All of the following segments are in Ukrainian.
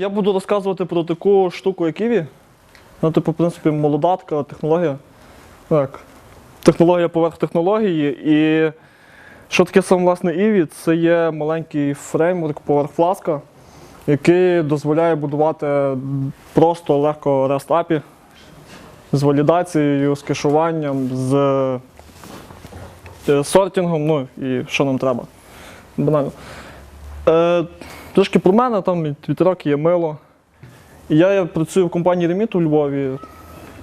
Я буду розказувати про таку штуку, як Іві. Ну, типу, в принципі, молода така технологія. Так. Технологія поверх технології. І що таке сам власне Іві? Це є маленький фреймворк поверх фласка, який дозволяє будувати просто легко REST API з валідацією, з кешуванням, з е, сортингом, ну і що нам треба. Банально. Е, трошки про мене, там роки є мило. Я, я працюю в компанії Remit у Львові.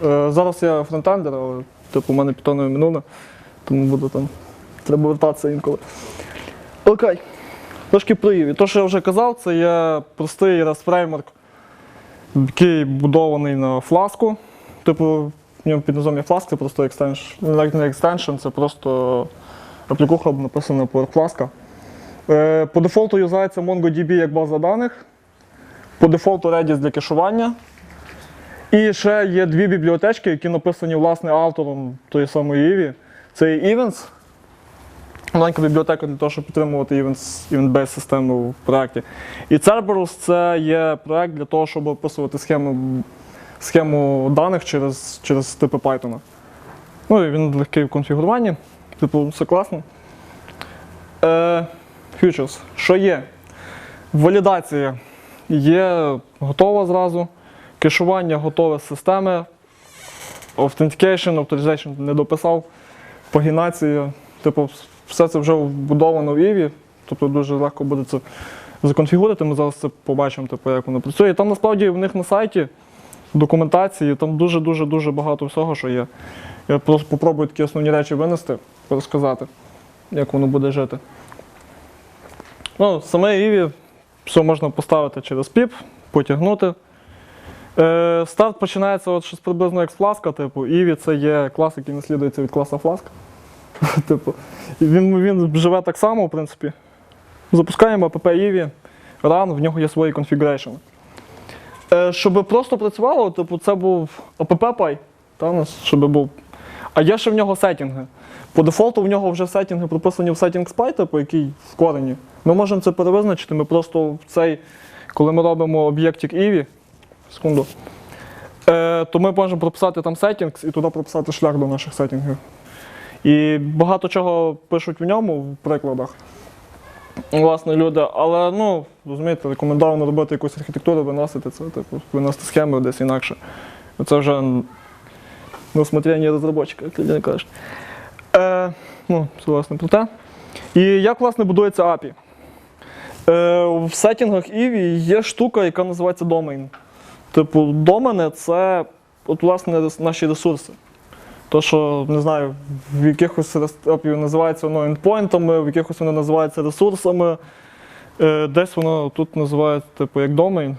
Е, зараз я фронтендер, але типу, у мене питонове минуле, тому буду там. Треба вертатися інколи. Окей. Трошки про Ivy. То, що я вже казав, це є простий REST фреймворк, який будований на фласку. Типу, в ньому під назвом є фласк, це просто екстеншн. Не екстеншн, це просто аплікуха написана поверх фласка. Е, По дефолту юзається MongoDB як база даних. По дефолту Redis для кешування. І ще є дві бібліотечки, які написані власне автором тої самої Ivy. Це Events. Маленька бібліотека для того, щоб підтримувати event-based систему в проєкті. І Cerberus це є проєкт для того, щоб описувати схему, схему даних через, через типи Python. Ну і він легкий в конфігуруванні. Типу, все класно. Е, Futures. Що є? Валідація є готова зразу. Кешування готове з системи. Authentication, Authorization не дописав. Пагінація. Типу, все це вже вбудовано в Ivy. Тобто дуже легко буде це законфігурити. Ми зараз це побачимо, типу, як воно працює. Там насправді в них на сайті документації, там дуже-дуже дуже багато всього, що є. Я просто попробую такі основні речі винести, розказати, як воно буде жити. Ну, саме Ivy все можна поставити через піп, потягнути. Е, старт починається от щось приблизно як з фласка, типу, Ivy це є клас, який наслідується від класа фласк. типу, він, він живе так само, в принципі. Запускаємо app Ivy, run, в нього є свої конфігурейшни. Е, щоб просто працювало, типу, це був app та, щоб був. А є ще в нього сеттінги. По дефолту в нього вже сеттінги прописані в settings PY, типу, який в корені. Ми можемо це перевизначити. Ми просто в цей, коли ми робимо об'єктик Ivy, секунду, е, то ми можемо прописати там settings і туди прописати шлях до наших сеттінгів. І багато чого пишуть в ньому в прикладах. Власне, люди, але ну, розумієте, рекомендовано робити якусь архітектуру, виносити це, типу, виносити схеми десь інакше. Це вже на усмотрення розробника, як люди кажуть. Е, ну, власне про те. І як власне будується API? Е, в сеттінгах Ivy є штука, яка називається домен. Типу, домени це от, власне наші ресурси. То, що, не знаю, в якихось API називається воно ендпойнтами, в якихось воно називається ресурсами, е, десь воно тут називається типу як домен.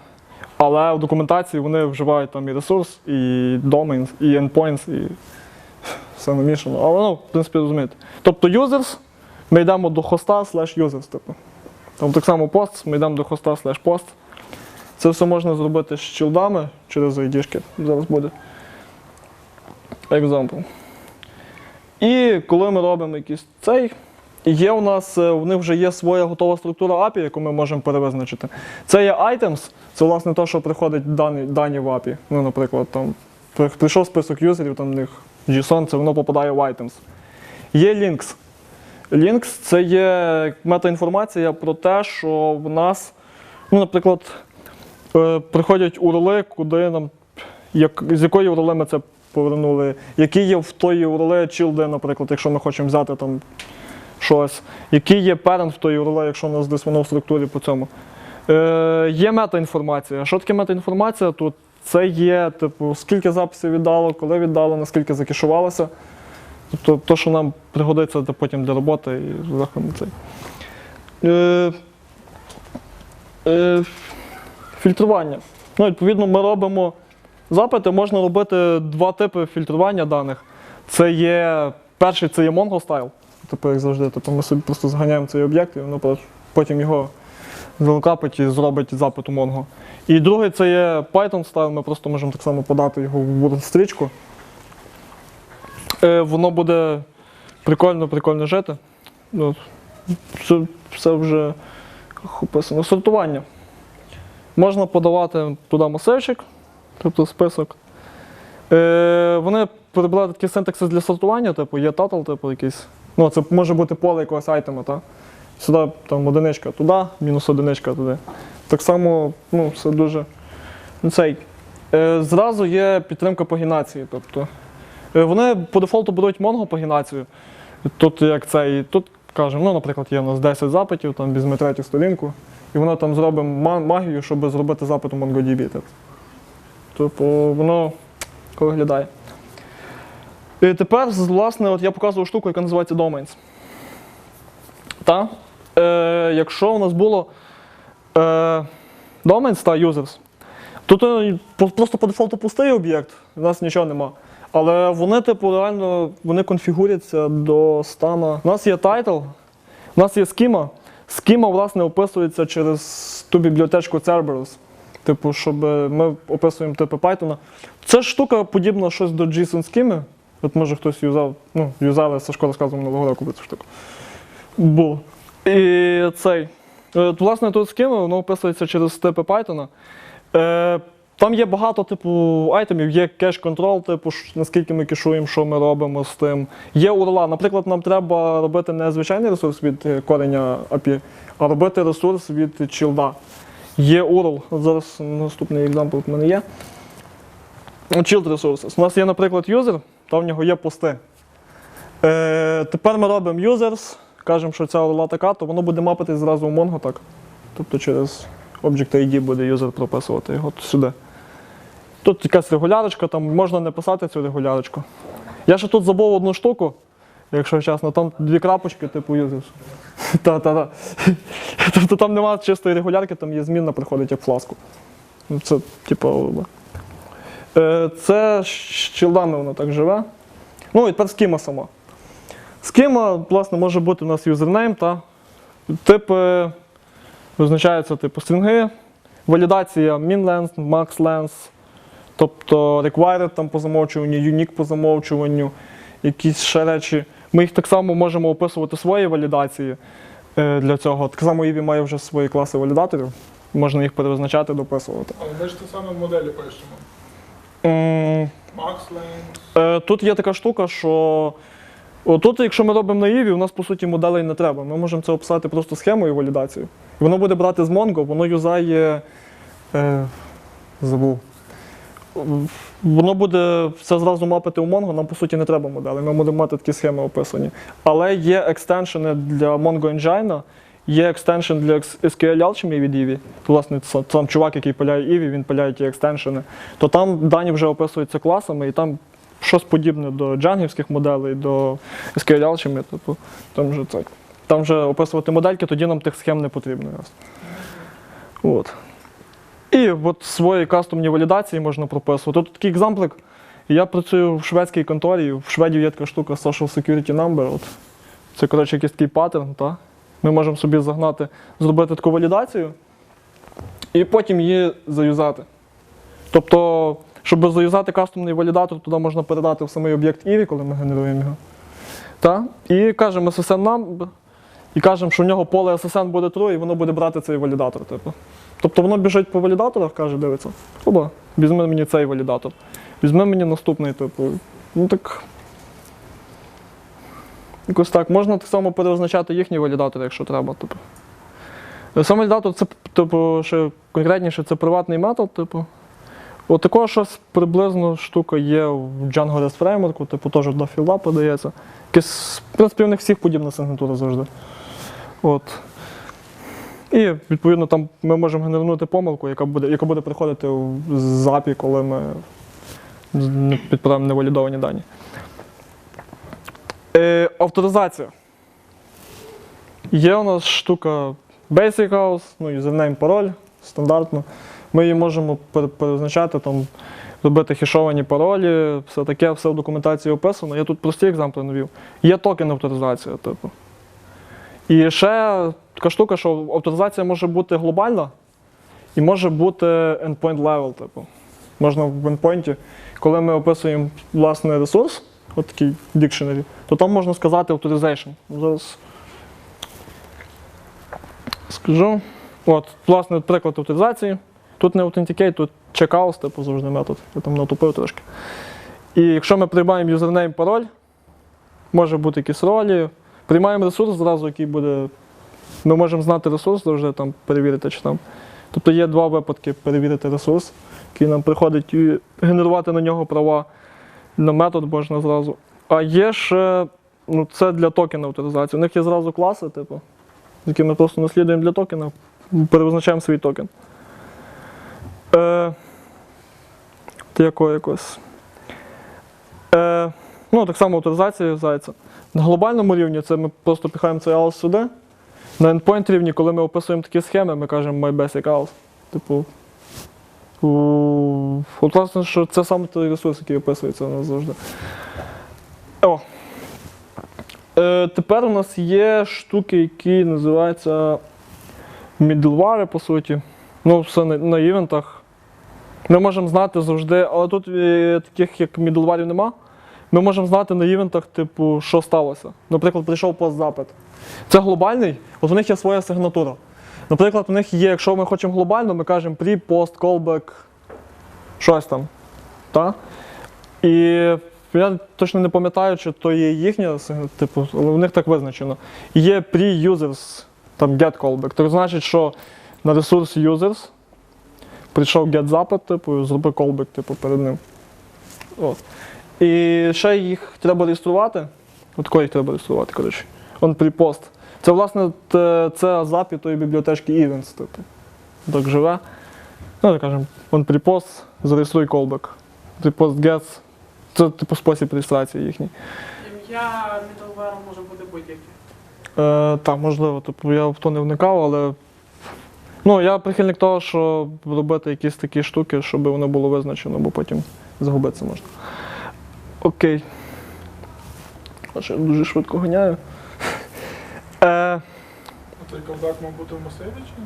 Але в документації вони вживають там і ресурс, і домен, і endpoints, і все намішано. Але ну, в принципі, розумієте. Тобто users, ми йдемо до хоста slash users. Типу. Там так само пост, ми йдемо до хоста slash post. Це все можна зробити з чілдами через ID-шки. Зараз буде. Example. І коли ми робимо якийсь цей, є у нас, е, в них вже є своя готова структура API, яку ми можемо перевизначити. Це є items, це власне те, що приходить дані, дані в API. Ну, наприклад, там прийшов список юзерів, там в них JSON, це воно попадає в items. Є links. Links це є метаінформація про те, що в нас, ну, наприклад, е, приходять URL, куди нам, як, з якої URL ми це повернули, які є в тої URL чілди, наприклад, якщо ми хочемо взяти там щось, який є parent в тої URL, якщо у нас десь воно в структурі по цьому. Е, є метаінформація. Що таке метаінформація? Тут це є, типу, скільки записів віддало, коли віддало, наскільки закішувалося. Тобто то, що нам пригодиться для- потім для роботи і рахуємо цей. Е, е, фільтрування. Ну, відповідно, ми робимо запити, можна робити два типи фільтрування даних. Це є перший це є Mongo style. Типу, як завжди, тобто ми собі просто зганяємо цей об'єкт і воно потім його залокапить і зробить запит у Mongo. І другий це є Python style, ми просто можемо так само подати його в стрічку. Е, воно буде прикольно, прикольно жити. Ну, це все вже описано. Сортування. Можна подавати туди масивчик, тобто список. Е, вони перебирають такий синтаксис для сортування, типу, є тотал, типу, якийсь. Ну, це може бути поле якогось айтема, так? Сюди там одиничка туди, мінус одиничка туди. Так само, ну, все дуже. Ну, Цей. Е, зразу є підтримка пагінації. Тобто, е, вони по дефолту беруть Mongo пагінацію. Тут як цей, тут кажемо, ну, наприклад, є у нас 10 запитів, там візьме третю сторінку, і воно там зробить магію, щоб зробити запит у MongoDB. Тобто воно виглядає. І тепер, власне, от я показував штуку, яка називається Domains. Та? Е, якщо у нас було е, Domains та Users, тут е, просто по дефолту пустий об'єкт, у нас нічого нема. Але вони, типу, реально вони конфігуряться до стану. У нас є title, у нас є schema. Schema, власне, описується через ту бібліотечку Cerberus. Типу, щоб ми описуємо типи Python. Це штука подібна щось до JSON Schema. От може хтось юзав, ну, юзали, Сашко розказував минулого року про цю штуку. Було. І цей. от, Власне, тут схема, воно описується через типи Python. Е, там є багато типу айтемів, є кеш-контрол, типу, наскільки ми кешуємо, що ми робимо з тим. Є URL. Наприклад, нам треба робити не звичайний ресурс від е, кореня API, а робити ресурс від чілда. Є URL. Зараз наступний екзампл в мене є. Child Resources. У нас є, наприклад, юзер, там в нього є пости. Е, тепер ми робимо users, кажемо, що ця URL така, то воно буде мапитись зразу в Mongo так. Тобто через Object ID буде юзер прописувати його сюди. Тут якась регулярочка, там можна не писати цю регулярочку. Я ще тут забув одну штуку, якщо чесно, там дві крапочки, типу users. Та-та-та. Тобто там немає чистої регулярки, там є змінна, приходить як фласку. Ну, Це, типу, Це з чілдами воно так живе. Ну і тепер скіма сама. Скіма, власне, може бути у нас юзернейм, та типи визначаються типу стрінги, валідація min-length, max-length, тобто required там по замовчуванню, unique по замовчуванню, якісь ще речі. Ми їх так само можемо описувати свої валідації е, для цього. Так само Ivy має вже свої класи валідаторів, можна їх перевизначати, дописувати. Але ми ж саме в моделі пишемо. Е, Тут є така штука, що тут, якщо ми робимо на Ivy, у нас по суті моделей не треба. Ми можемо це описати просто схемою валідацією. Воно буде брати з Mongo, воно юзає. Е, забув. Воно буде все зразу мапити у Mongo, нам по суті не треба моделей, ми будемо мати такі схеми описані. Але є екстеншени для Mongo Engine, є екстеншн для SQL Alchemy від Ivy. Власне, сам чувак, який пиляє Ivy, він пиляє ті екстеншени. То там дані вже описуються класами, і там щось подібне до джангівських моделей, до SQL Alchemy. Типу, там вже це. Там вже описувати модельки, тоді нам тих схем не потрібно. От. І от свої кастомні валідації можна прописувати. Тут такий екзамплик. Я працюю в шведській конторі. В Шведів є така штука Social Security Number. От. Це, коротше, якийсь такий паттерн. Та? Ми можемо собі загнати, зробити таку валідацію і потім її заюзати. Тобто, щоб заюзати кастомний валідатор, туди можна передати в самий об'єкт Ivy, коли ми генеруємо його. Та? І кажемо SSN number, і кажемо, що в нього поле SSN буде true, і воно буде брати цей валідатор. Типу. Тобто воно біжить по валідаторах, каже, дивиться, оба, візьми мені цей валідатор, візьми мені наступний, типу. Ну так. Якось так. Можна так само переозначати їхні валідатори, якщо треба. Типу. Сам валідатор це, типу, ще конкретніше, це приватний метод, типу. От такого щось приблизно штука є в Django REST Framework, типу теж до філда подається. Якесь, в принципі, у них всіх подібна сигнатура завжди. От. І відповідно там ми можемо генерувати помилку, яка буде, яка буде приходити в запі, коли ми підправимо невалідовані дані. Е, авторизація. Є у нас штука Basic House, ну, юзернейм, пароль, стандартно. Ми її можемо пере- перезначати, там, робити хешовані паролі, все таке, все в документації описано. Я тут прості екземпли навів. Є токен авторизація, типу. І ще така штука, що авторизація може бути глобальна і може бути endpoint level, типу. Можна в endpoint, коли ми описуємо власний ресурс, от такий dictionary, то там можна сказати authorization. Зараз скажу. От, власне, приклад авторизації. Тут не Authenticate, тут checkout, типу завжди метод. Я там натупив трошки. І якщо ми приймаємо юзернейм пароль, може бути якісь ролі. Приймаємо ресурс зразу, який буде. Ми можемо знати ресурс завжди там перевірити, чи там. Тобто є два випадки перевірити ресурс, який нам приходить і генерувати на нього права. На метод можна зразу. А є ще, ну це для токена авторизації. У них є зразу класи, типу, які ми просто наслідуємо для токена, перевизначаємо свій токен. Е, якого якось. Е, ну, так само авторизація зайця. На глобальному рівні це ми просто піхаємо цей AUS сюди. На endpoint рівні, коли ми описуємо такі схеми, ми кажемо my basic AUS. Типу. От, власне, що це саме той ресурс, який описується у нас завжди. О. Е, тепер у нас є штуки, які називаються middleware, по суті. Ну, все на, на івентах. Ми можемо знати завжди, але тут е, таких як middleware нема. Ми можемо знати на івентах, типу, що сталося. Наприклад, прийшов постзапит. Це глобальний, от у них є своя сигнатура. Наприклад, у них є, якщо ми хочемо глобально, ми кажемо pre, post, callback, щось там. Та? І я точно не пам'ятаю, чи то є їхня, типу, але у них так визначено. Є pre-users, там get callback. Так значить, що на ресурс users прийшов get запит, типу, і зроби callback, типу, перед ним. От. І ще їх треба реєструвати. От кого їх треба реєструвати, коротше. Он pre-post. Це, власне, те- це запит тої бібліотечки events, типу. Так живе. Ну, так кажемо, он pre-post, зареєструй callback. Pre-post gets. Це типу спосіб реєстрації їхній. Ім'я middleware може бути будь-яке. Е, так, можливо, тобто я в то не вникав, але. Ну, я прихильник того, щоб робити якісь такі штуки, щоб воно було визначено, бо потім загубитися можна. Окей. Я дуже швидко ганяю. Той ковдак мав бути в масиві чи?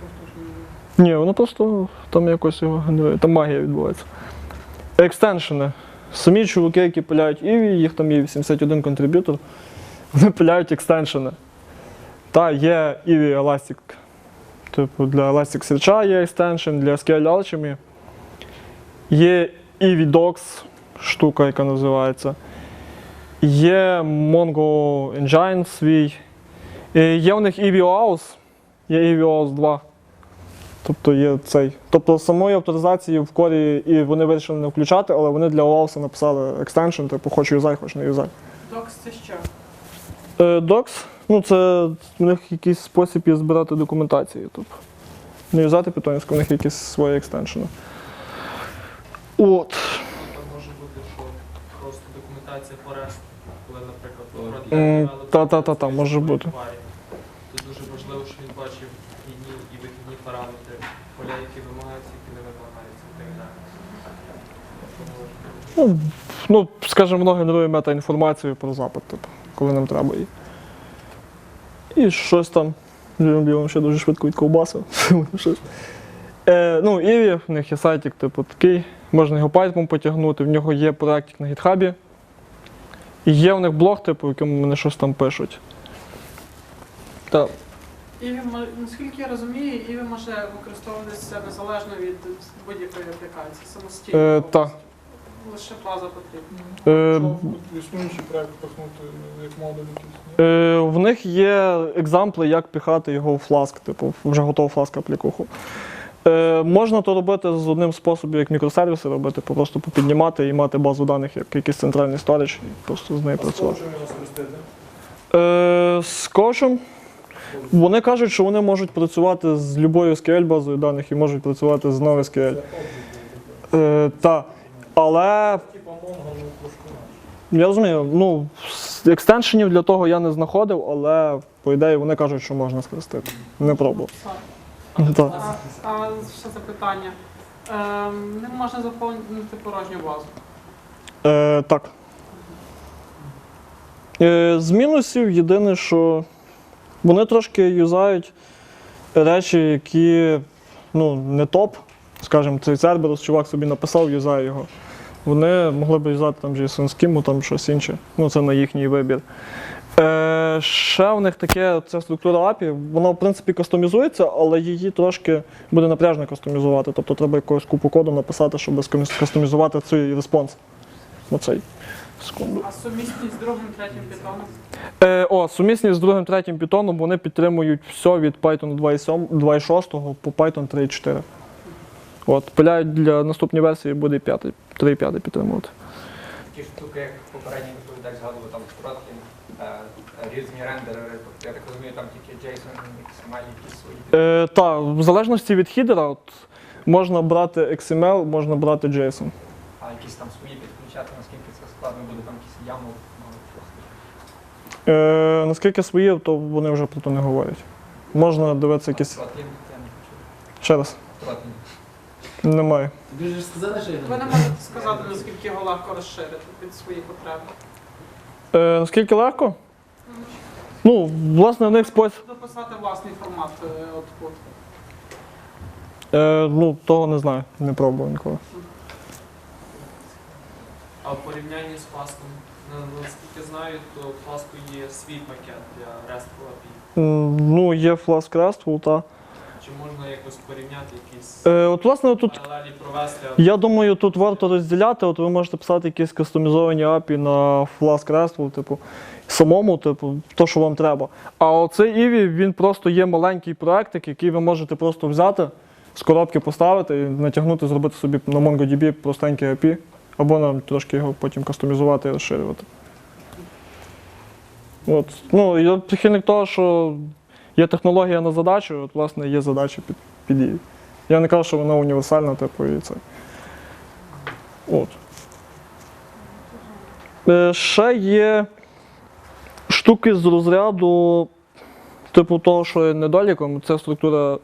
Просто ні, воно просто там якось його генерує. Там магія відбувається. Екстеншени. Самі чуваки, які пиляють Іві, їх там є 81 контриб'ютор, вони пиляють екстеншени. Та є Ivy Elastic. Типу для Elasticsearch є екстеншн, для SQL Alchemy. Є Ivy Docs, штука, яка називається. Є Mongo Engine свій. І Є у них EVOAuth, є EVOAuth 2. Тобто є цей. Тобто самої авторизації в корі і вони вирішили не включати, але вони для OAuth написали екстеншн, типу хоч юзай, хоч не юзай. Docs це що? Е, Docs, ну це в них якийсь спосіб є збирати документацію. Тобто. Не юзати питонську, в них якісь свої екстеншени. От. Там може бути, що просто документація по REST, коли, наприклад, М, та-та-та-та, може бути. Тут дуже важливо, що він бачив вхідні і вихідні параметри, поля, які вимагаються, які не вимагаються і так далі. Ну, ну, скажімо, воно генерує метаінформацію про запит, типу, коли нам треба її. І щось там. Я вам ще дуже швидко відковбасив. Щось. Е, ну, Іві, в них є сайтик, типу, такий. Можна його пайтом потягнути, в нього є проєктик на гітхабі. І є в них блог, типу, в якому вони щось там пишуть. Так. Іві, наскільки я розумію, Іві може використовуватися незалежно від будь-якої аплікації, самостійно. Е, так. Лише база потрібна. Е, існуючий проект пихнути як модуль якийсь. Е, в них є екзампли, як піхати його в фласк, типу, вже готову фласк аплікуху. Е, можна то робити з одним способом, як мікросервіси робити, просто попіднімати і мати базу даних як якийсь центральний сторіч і просто з нею працювати. Е, з кошем. Вони кажуть, що вони можуть працювати з любою SQL базою даних і можуть працювати з NoSQL. Е, та. Але я розумію, ну, екстеншенів для того я не знаходив, але по ідеї вони кажуть, що можна скористати. Не пробував. Так. А, а ще запитання. Ем, не можна заповнити порожню базу. Е, так. Е, з мінусів єдине, що вони трошки юзають речі, які ну, не топ. Скажімо, цей Cerberus, чувак собі написав, юзає його. Вони могли б юзати там JSON Scheme, там щось інше. Ну, це на їхній вибір. Е, ще в них таке ця структура API, вона в принципі кастомізується, але її трошки буде напряжно кастомізувати. Тобто треба якусь купу коду написати, щоб кастомізувати цей респонс. Оцей. Секунду. А сумісність з другим, третім питоном? Е, о, сумісність з другим третім Python, вони підтримують все від Python 2.6 по Python 3.4. От, пиляють для наступної версії буде 3.5 підтримувати. Такі штуки, як попередній доповідач згадував, там е, різні рендери, тобто я так розумію, там тільки JSON, XML, якісь свої. Е, та, в залежності від хідера, от, можна брати XML, можна брати JSON. А якісь там свої підключати, наскільки це складно буде, там якісь YAML. Е, наскільки свої, то вони вже про то не говорять. Можна дивитися якісь. Strotlin, я не хочу. Ще раз. Немає. Тобі ж сказали, що я Ви не можете сказати, наскільки його легко розширити під свої потреби. Е, наскільки легко? Ну, власне, в них спосіб. Дописати власний формат е, output. Е, ну, того не знаю, не пробував ніколи. А в порівнянні з Flask, наскільки знаю, то в Flask є свій пакет для RESTful API. М, Ну, є Flask RESTful, та. Чи можна якось порівняти якісь Е, от, власне, тут паралелі провести? Я думаю, тут варто розділяти. От ви можете писати якісь кастомізовані API на Flask RESTful, типу, самому, типу, то, що вам треба. А оцей Ivy, він просто є маленький проектик, який ви можете просто взяти, з коробки поставити і натягнути, зробити собі на MongoDB простенький API, або нам трошки його потім кастомізувати і розширювати. От. Ну, я прихильник того, що є технологія на задачу, от, власне, є задача під, під її. Я не кажу, що вона універсальна, типу, і це. От. Е, ще є штуки з розряду, типу того, що є недоліком, це структура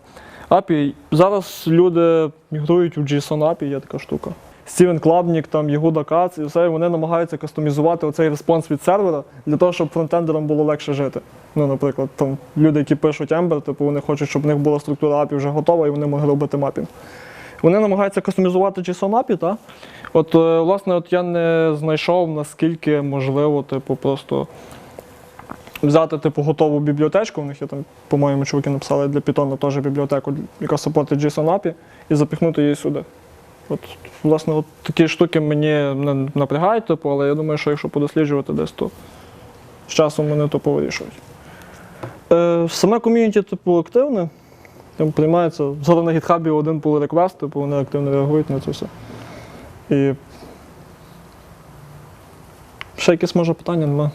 API. Зараз люди мігрують у JSON API, є така штука. Стівен Клабнік, там, Єгуда Кац, і все, і вони намагаються кастомізувати оцей респонс від сервера для того, щоб фронтендерам було легше жити. Ну, наприклад, там люди, які пишуть Ember, типу, вони хочуть, щоб в них була структура API вже готова, і вони могли робити мапінг. Вони намагаються кастомізувати JSON API, та? От, е, власне, от я не знайшов, наскільки можливо, типу, просто взяти типу, готову бібліотечку. У них є там, по-моєму, чуваки написали для Python теж бібліотеку, яка супортить JSON API, і запихнути її сюди. От, власне, от такі штуки мені напрягають, типу, але я думаю, що якщо подосліджувати десь, то з часом вони то повирішують. Е, саме ком'юніті, типу, активне. Там приймається. Зараз на гітхабі один pull request, типу вони активно реагують на це все. І ще якісь може питання немає.